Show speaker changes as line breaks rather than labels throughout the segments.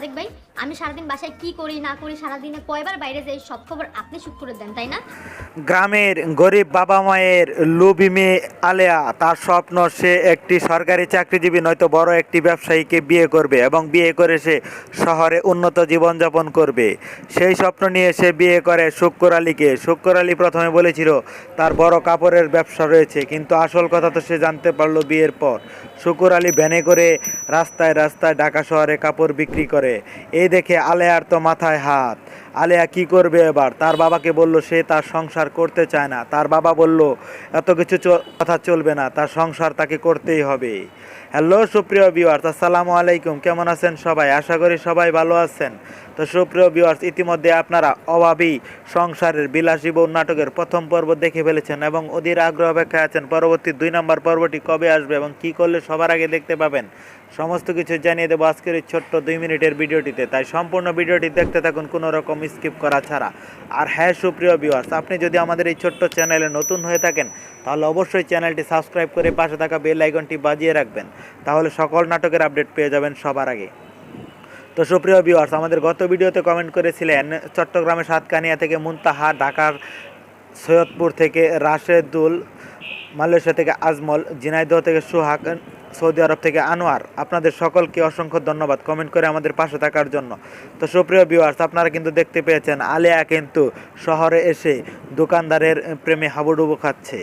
हार्दिक भाई আমি সারাদিন বাসায় কি করি, না করি, সারাদিনে কয়বার বাইরে যাই, সব খবর আপনি শুট করে দেন, তাই না?
গ্রামের গরিব বাবা মায়ের লোভী মেয়ে আলেয়া, তার স্বপ্ন সে একটি সরকারি চাকরিজীবী, নয়তো বড় একটি ব্যবসায়ীকে বিয়ে করবে এবং বিয়ে করে সে শহরে উন্নত জীবনযাপন করবে। সেই স্বপ্ন নিয়ে সে বিয়ে করে শুক্কর আলীকে। শুক্কর আলী প্রথমে বলেছিল, তার বড় কাপড়ের ব্যবসা রয়েছে। কিন্তু আসল কথা তো সে জানতে পারল বিয়ের পর। শুকুর আলী ভ্যানে করে রাস্তায় রাস্তায় ঢাকা শহরে কাপড় বিক্রি করে। এই দেখে আলেয়ার তো মাথায় হাত। আলেয়া কি করবে এবার? তার বাবাকে বলল, সে তার সংসার করতে চায় না। তার বাবা বলল, এত কিছু কথা চলবে না, তার সংসার তাকে করতেই হবে। হ্যালো সুপ্রিয় ভিউয়ার্স আসসালামু আলাইকুম। কেমন আছেন সবাই? আশা করি সবাই ভালো আছেন। তো সুপ্রিয় ভিউয়ার্স ইতিমধ্যে আপনারা অভাবী সংসারের বিলাসী বউ নাটকের প্রথম পর্ব দেখে ফেলেছেন এবং অধীর আগ্রহ অপেক্ষায় আছেন। পরবর্তী দুই নম্বর পর্বটি কবে আসবে এবং কি করলে সবার আগে দেখতে পাবেন? সমস্ত কিছু জানিয়ে দেবো আজকের এই ছোট্ট দুই মিনিটের ভিডিওটিতে। তাই সম্পূর্ণ ভিডিওটি দেখতে থাকুন, কোনো রকম স্কিপ করা ছাড়া। আর হ্যাঁ সুপ্রিয় ভিউয়ার্স আপনি যদি আমাদের এই ছোট্ট চ্যানেলে নতুন হয়ে থাকেন, তাহলে অবশ্যই চ্যানেলটি সাবস্ক্রাইব করে পাশে থাকা বেল আইকনটি বাজিয়ে রাখবেন। তাহলে সকল নাটকের আপডেট পেয়ে যাবেন সবার আগে। তো সুপ্রিয় ভিউয়ার্স আমাদের গত ভিডিওতে কমেন্ট করেছিলেন চট্টগ্রামের সাতকানিয়া থেকে মুনতাহা, ঢাকার সৈয়দপুর থেকে রাশেদুল, মালয়েশিয়া থেকে আজমল, ঝিনাইদহ থেকে সোহাগ সৌদি আরব থেকে আনোয়ার, আপনাদের সকলকে অসংখ্য ধন্যবাদ কমেন্ট করে আমাদের পাশে থাকার জন্য। তো সুপ্রিয় ভিউয়ার্স আপনারা কিন্তু দেখতে পেয়েছেন, আলিয়া কিন্তু শহরে এসে দোকানদারের প্রেমে হাবুডুবু খাচ্ছে।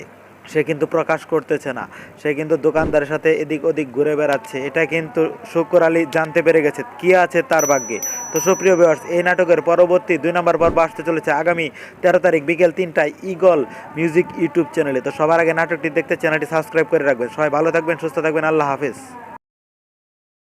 সে কিন্তু প্রকাশ করতেছে না। সে কিন্তু দোকানদারের সাথে এদিক ওদিক ঘুরে বেড়াচ্ছে। এটা কিন্তু শুকর আলী জানতে পেরে গেছে কি আছে তার ভাগ্যে। তো সুপ্রিয় ভিউয়ার্স এই নাটকের পরবর্তী দুই নম্বর পর্ব আসতে চলেছে আগামী তেরো তারিখ বিকেল তিনটায় ইগল মিউজিক ইউটিউব চ্যানেলে। তো সবার আগে নাটকটি দেখতে চ্যানেলটি সাবস্ক্রাইব করে রাখবেন। সবাই ভালো থাকবেন, সুস্থ থাকবেন, আল্লাহ হাফেজ।